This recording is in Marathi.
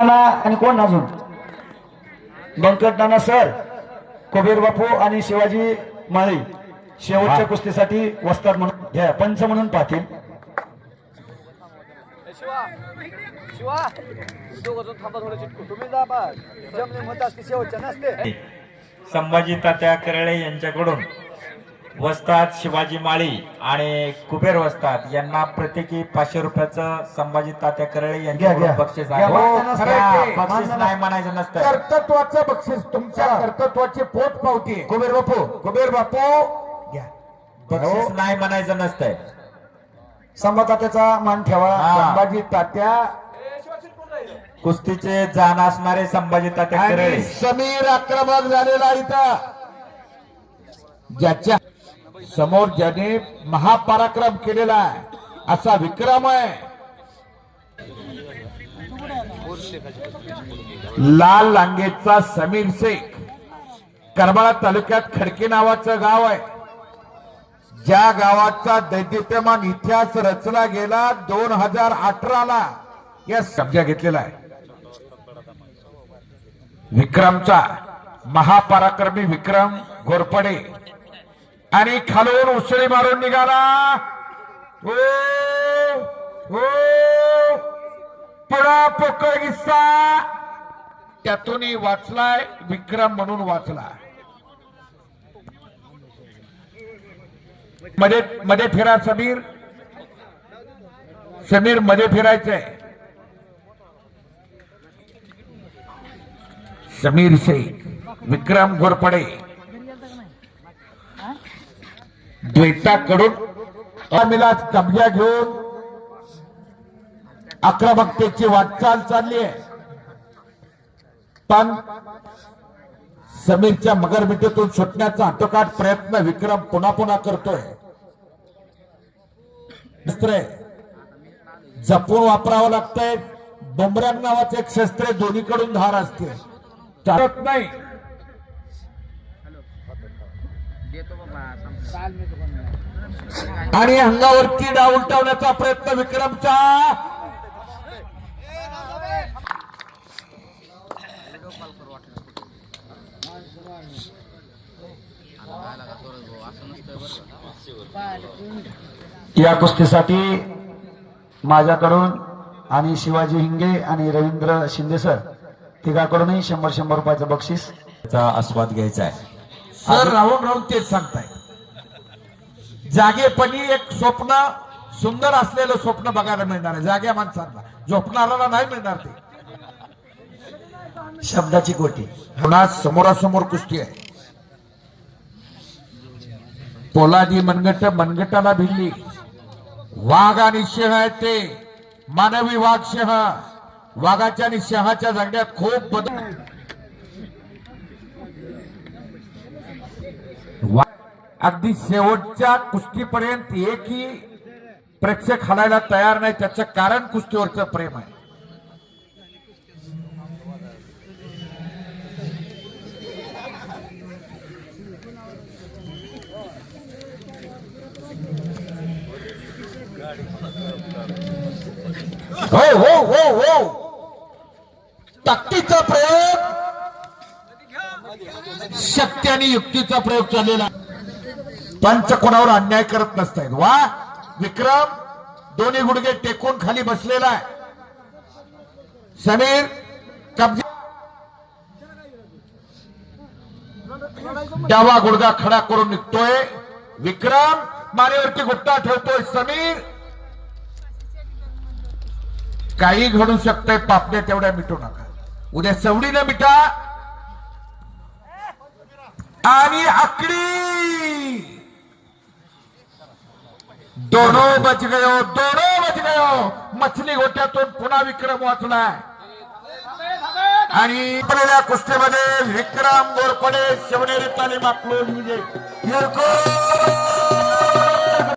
नाना आणि कोण अजून? बंकट नाना सर कबीर बापू आणि शिवाजी माळी. शेवटच्या कुस्तीसाठी वस्ताद म्हणून घ्या. पंच म्हणून पाहतील. शिवा. शिवा. दोघं जण थांबा थोडं चिटकू. तुम्ही जा बा. जमले मत असते शेवटच्या नसते. संभाजी तात्या करळे यांच्याकडून वस्ताद शिवाजी माळी आणि कुबेर वस्ताद यांना प्रत्येकी पाचशे रुपयाचं संभाजी तात्या करळे घ्या. बक्षीस घ्या. हा, ते, बक्षीस नाही म्हणायचं नसतं. कर्तृत्वाचं बक्षीस तुमच्या कर्तृत्वाची पोच पावती. कुबेर बापू. कुबेर बापू. घ्या. बक्षीस नाही म्हणायचं नसतंय. संभातात्याचा मान ठेवा. हा. संभाजी तात्या. कुस्तीचे जाण असणारे संभाजी तात्या आणि करळे. समीर आक्रमक झालेला इथं. ज्याच्या समोर ज्याने महापराक्रम केलेला आहे असा विक्रम आहे लाल लांगेचा समीर शेख करमाळा तालुक्यात खडके नावाचं गाव आहे. ज्या गावाचा दैदित्यमान इतिहास रचला गेला दोन हजार अठराला या कब्जा घेतलेला आहे. विक्रमचा महापराक्रमी विक्रम घोरपडे. आणि खालून उसळी मारून निघाला. हो हो पुढा पोकळ किस्सा त्यातून वाचलाय विक्रम म्हणून वाचला मध्ये मध्ये फिरा समीर. समीरमध्ये फिरायचंय. समीर शेख विक्रम घोरपडे. द्वैताकडून अमिलाच कब्जा घेऊन आक्रमकतेची वाटचाल चालली आहे. पण समीरच्या मगरमिटीतून सुटण्याचा आटोकाट प्रयत्न विक्रम पुन्हा पुन्हा करतोय. दुसरे जपून वापरावं लागतंय. बुमरंग नावाचे एक शस्त्र दोन्हीकडून धार असते. चालत नाही. आणि अंगावरती डाव उलटवण्याचा प्रयत्न विक्रमचा. या कुस्तीसाठी माझ्याकडून आणि शिवाजी हिंगे आणि रवींद्र शिंदे सर तिघाकडूनही शंभर शंभर रुपयाचं बक्षीस. चा आस्वाद घ्यायचा आहे. सर राहून राहून तेच सांगताय जागेपणी एक स्वप्न सुंदर असलेलं स्वप्न बघायला मिळणार आहे. जाग्या माणसांना. झोपणाऱ्याला नाही मिळणार ते. शब्दाची गोटी. पुन्हा समोरासमोर कुस्ती आहे. पोलादी मनगट मनगटाला भिल्ली वाघ आणि सिंह आहेत ते. मानवी वाघ सिंह वाघाच्या आणि सिंहाच्या जगण्यात खूप बदल. अगदी शेवटच्या कुस्तीपर्यंत एकही प्रेक्षक हलायला तयार नाही. त्याचं कारण कुस्तीवरचं प्रेम आहे. हो हो हो हो. ताकदीचा प्रयत्न शक्ती आणि युक्तीचा प्रयोग चाललेला पंच कोणावर अन्याय करत नसतायत. वा विक्रम दोन्ही गुडघे टेकून खाली बसलेला आहे. समीर कब्जा. डावा गुडघा खडा करून निघतोय. विक्रम मानेवरती गुट्टा ठेवतोय. समीर. काही घडू शकतंय पापण्या तेवढ्या मिटू नका. उद्या सवडीनं मिटा. आणि आकडी. दोनो बच गयो दोनो बच गयो मछली गोट्यातून पुन्हा विक्रम वाचलाय. आणि कुस्तीमध्ये विक्रम गोरपडे शिवनेरी तालीम आपलं म्हणजे